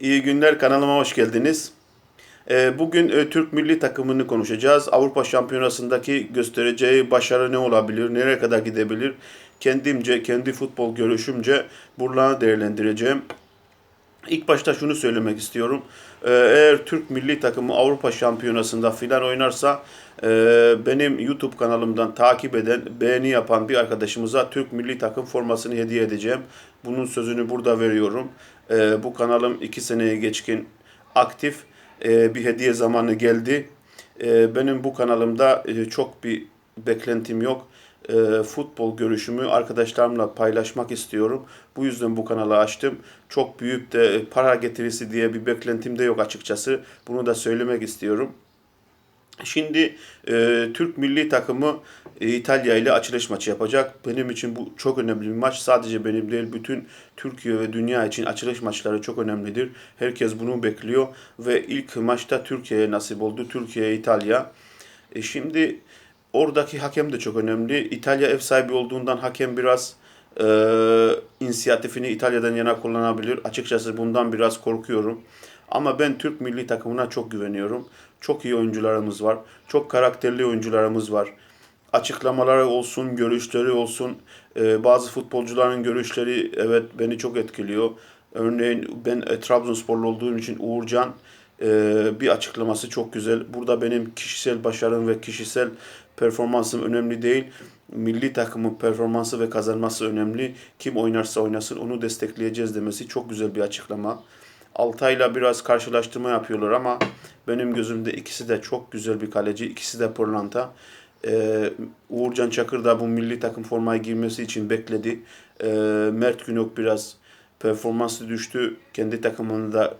İyi günler kanalıma hoş geldiniz. Ee, Bugün e, Türk milli takımını konuşacağız. Avrupa Şampiyonası'ndaki göstereceği başarı ne olabilir, nereye kadar gidebilir? Kendimce, kendi futbol görüşümce buraları değerlendireceğim. İlk başta şunu söylemek istiyorum. Ee, Eğer Türk milli takımı Avrupa Şampiyonası'nda filan oynarsa e, benim YouTube kanalımdan takip eden, beğeni yapan bir arkadaşımıza Türk milli takım formasını hediye edeceğim. Bunun sözünü burada veriyorum. Ee, Bu kanalım iki seneye geçkin aktif. Ee, Bir hediye zamanı geldi. Ee, Benim bu kanalımda e, çok bir beklentim yok e, futbol görüşümü arkadaşlarımla paylaşmak istiyorum. Bu yüzden bu kanalı açtım. Çok büyük de para getirisi diye bir beklentim de yok açıkçası. Bunu da söylemek istiyorum. Şimdi e, Türk milli takımı e, İtalya ile açılış maçı yapacak. Benim için bu çok önemli bir maç. Sadece benim değil, bütün Türkiye ve dünya için açılış maçları çok önemlidir. Herkes bunu bekliyor ve ilk maçta Türkiye'ye nasip oldu. Türkiye İtalya. E, şimdi oradaki hakem de çok önemli. İtalya ev sahibi olduğundan hakem biraz e, inisiyatifini İtalya'dan yana kullanabilir. Açıkçası bundan biraz korkuyorum. Ama ben Türk milli takımına çok güveniyorum. Çok iyi oyuncularımız var. Çok karakterli oyuncularımız var. Açıklamaları olsun, görüşleri olsun. e, bazı futbolcuların görüşleri evet beni çok etkiliyor. Örneğin ben e, Trabzonsporlu olduğum için Uğurcan bir açıklaması çok güzel. Burada benim kişisel başarım ve kişisel performansım önemli değil. Milli takımın performansı ve kazanması önemli. Kim oynarsa oynasın onu destekleyeceğiz demesi çok güzel bir açıklama. Altay'la biraz karşılaştırma yapıyorlar ama benim gözümde ikisi de çok güzel bir kaleci. İkisi de pırlanta. Ee, Uğurcan Çakır da bu milli takım formayı giymesi için bekledi. Ee, Mert Günok biraz performansı düştü. Kendi takımında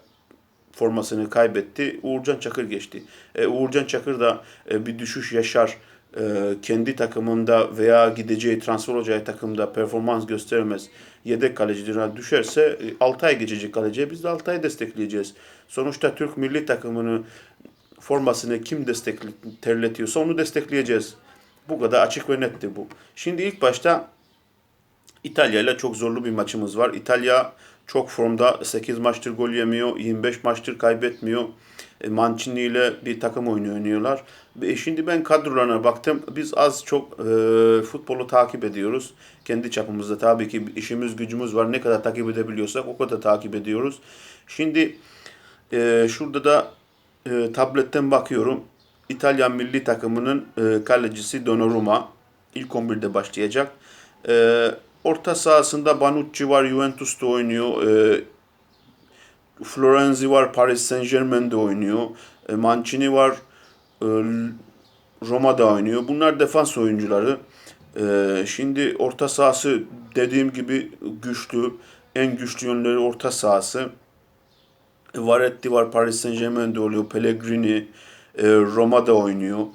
formasını kaybetti. Uğurcan Çakır geçti. Ee, Uğurcan Çakır da e, bir düşüş yaşar. Ee, kendi takımında veya gideceği transfer olacağı takımda performans gösteremez. Yedek kalecilerine düşerse e, Altay geçecek kaleciye. Biz de Altay'ı destekleyeceğiz. Sonuçta Türk milli takımını formasını kim destekli, terletiyorsa onu destekleyeceğiz. Bu kadar açık ve netti bu. Şimdi ilk başta İtalya ile çok zorlu bir maçımız var. İtalya çok formda 8 maçtır gol yemiyor, 25 maçtır kaybetmiyor. E, Mancini ile bir takım oyunu oynuyorlar. Ve şimdi ben kadrolarına baktım. Biz az çok e, futbolu takip ediyoruz. Kendi çapımızda tabii ki işimiz gücümüz var. Ne kadar takip edebiliyorsak o kadar takip ediyoruz. Şimdi e, şurada da e, tabletten bakıyorum. İtalyan milli takımının e, kalecisi Donnarumma. İlk 11'de başlayacak. E, orta sahasında Banucci var, Juventus'ta oynuyor. E, Florenzi var, Paris Saint Germain'de oynuyor. E, Mancini var, e, Roma'da oynuyor. Bunlar defans oyuncuları. E, şimdi orta sahası dediğim gibi güçlü. En güçlü yönleri orta sahası. Varetti var Paris Saint Germain'de oluyor. Pellegrini e, Roma'da oynuyor.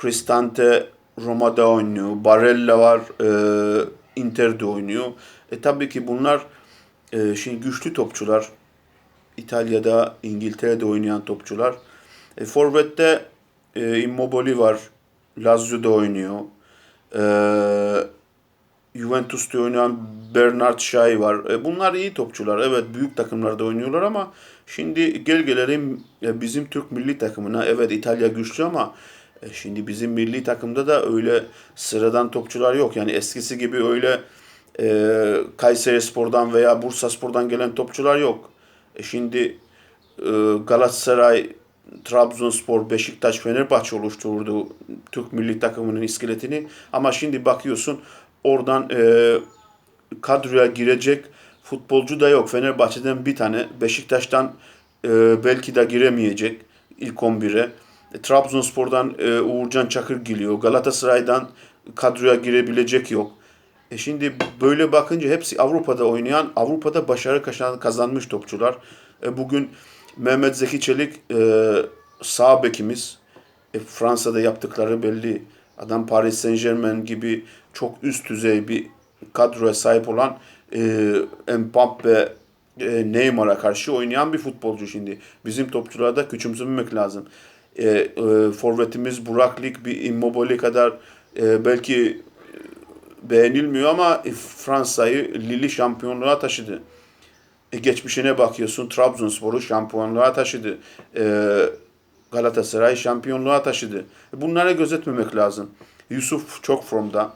Cristante Roma'da oynuyor. Barella var e, Inter'de oynuyor. E tabii ki bunlar e, şimdi güçlü topçular. İtalya'da, İngiltere'de oynayan topçular. E, Forvet'te e, Immobile var. Lazio'da oynuyor. E, Juventus'ta oynayan Bernard Şay var. E, bunlar iyi topçular. Evet büyük takımlarda oynuyorlar ama şimdi gel gelelim e, bizim Türk milli takımına. Evet İtalya güçlü ama e, şimdi bizim milli takımda da öyle sıradan topçular yok. Yani eskisi gibi öyle e, Kayseri Spor'dan veya Bursa Spor'dan gelen topçular yok. E, şimdi e, Galatasaray, Trabzonspor, Beşiktaş, Fenerbahçe oluşturdu Türk milli takımının iskeletini. Ama şimdi bakıyorsun oradan e, kadroya girecek futbolcu da yok. Fenerbahçe'den bir tane, Beşiktaş'tan e, belki de giremeyecek ilk 11'e. E, Trabzonspor'dan e, Uğurcan Çakır geliyor. Galatasaray'dan kadroya girebilecek yok. E şimdi böyle bakınca hepsi Avrupa'da oynayan, Avrupa'da başarı kazan- kazanmış topçular. E, bugün Mehmet Zeki Çelik e, sağ bekimiz. E, Fransa'da yaptıkları belli. Adam Paris Saint Germain gibi çok üst düzey bir kadroya sahip olan e, Mbappe, e, Neymar'a karşı oynayan bir futbolcu şimdi. Bizim topçulara da küçümsememek lazım. E, e, forvetimiz Burak Lig bir Immobile kadar e, belki beğenilmiyor ama Fransa'yı Lille şampiyonluğa taşıdı. E, geçmişine bakıyorsun. Trabzonspor'u şampiyonluğa taşıdı. E, Galatasaray şampiyonluğa taşıdı. Bunlara gözetmemek lazım. Yusuf çok formda.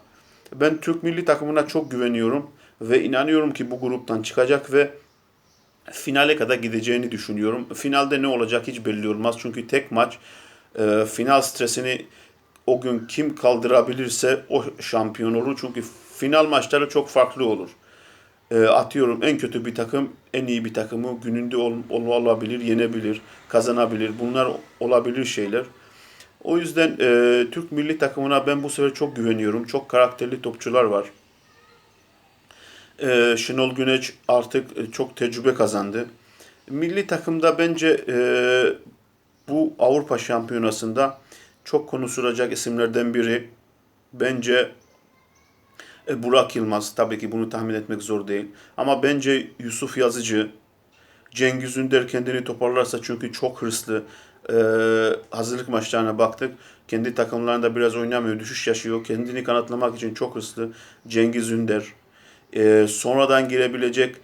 Ben Türk milli takımına çok güveniyorum ve inanıyorum ki bu gruptan çıkacak ve finale kadar gideceğini düşünüyorum. Finalde ne olacak hiç belli olmaz. Çünkü tek maç e, final stresini o gün kim kaldırabilirse o şampiyon olur. Çünkü final maçları çok farklı olur. E, atıyorum en kötü bir takım en iyi bir takımı gününde ol, ol- olabilir, yenebilir, kazanabilir. Bunlar olabilir şeyler. O yüzden e, Türk milli takımına ben bu sefer çok güveniyorum. Çok karakterli topçular var. E, Şenol Güneş artık e, çok tecrübe kazandı. Milli takımda bence e, bu Avrupa Şampiyonası'nda çok konuşulacak isimlerden biri bence e, Burak Yılmaz. Tabii ki bunu tahmin etmek zor değil. Ama bence Yusuf Yazıcı, Cengiz Ünder kendini toparlarsa çünkü çok hırslı. Ee, hazırlık maçlarına baktık. Kendi takımlarında biraz oynamıyor, düşüş yaşıyor. Kendini kanıtlamak için çok hırslı. Cengiz Ünder. Ee, sonradan girebilecek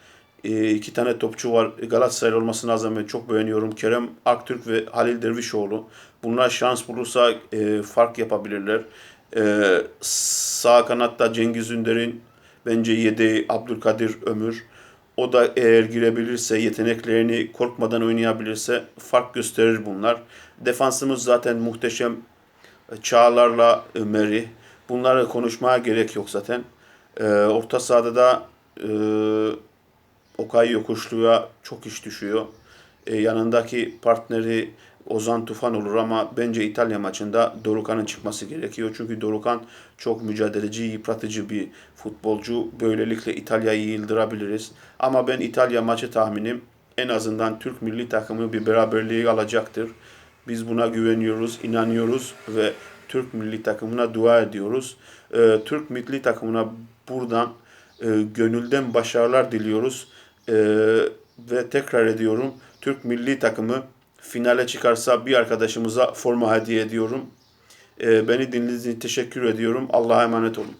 e, iki tane topçu var. Galatasaray olması lazım. Ben çok beğeniyorum. Kerem Aktürk ve Halil Dervişoğlu. Bunlar şans bulursa e, fark yapabilirler. Ee, sağ kanatta Cengiz Ünder'in bence yedeği Abdülkadir Ömür. O da eğer girebilirse, yeteneklerini korkmadan oynayabilirse fark gösterir bunlar. Defansımız zaten muhteşem. Çağlar'la Ömer'i. Bunları konuşmaya gerek yok zaten. Ee, orta sahada da e, Okay Yokuşlu'ya çok iş düşüyor. Ee, yanındaki partneri Ozan Tufan olur ama bence İtalya maçında Dorukan'ın çıkması gerekiyor. Çünkü Dorukan çok mücadeleci, yıpratıcı bir futbolcu. Böylelikle İtalya'yı yıldırabiliriz. Ama ben İtalya maçı tahminim en azından Türk milli takımı bir beraberliği alacaktır. Biz buna güveniyoruz, inanıyoruz ve Türk milli takımına dua ediyoruz. Ee, Türk milli takımına buradan e, gönülden başarılar diliyoruz. Ee, ve tekrar ediyorum Türk milli takımı finale çıkarsa bir arkadaşımıza forma hediye ediyorum. Ee, beni dinlediğiniz için teşekkür ediyorum. Allah'a emanet olun.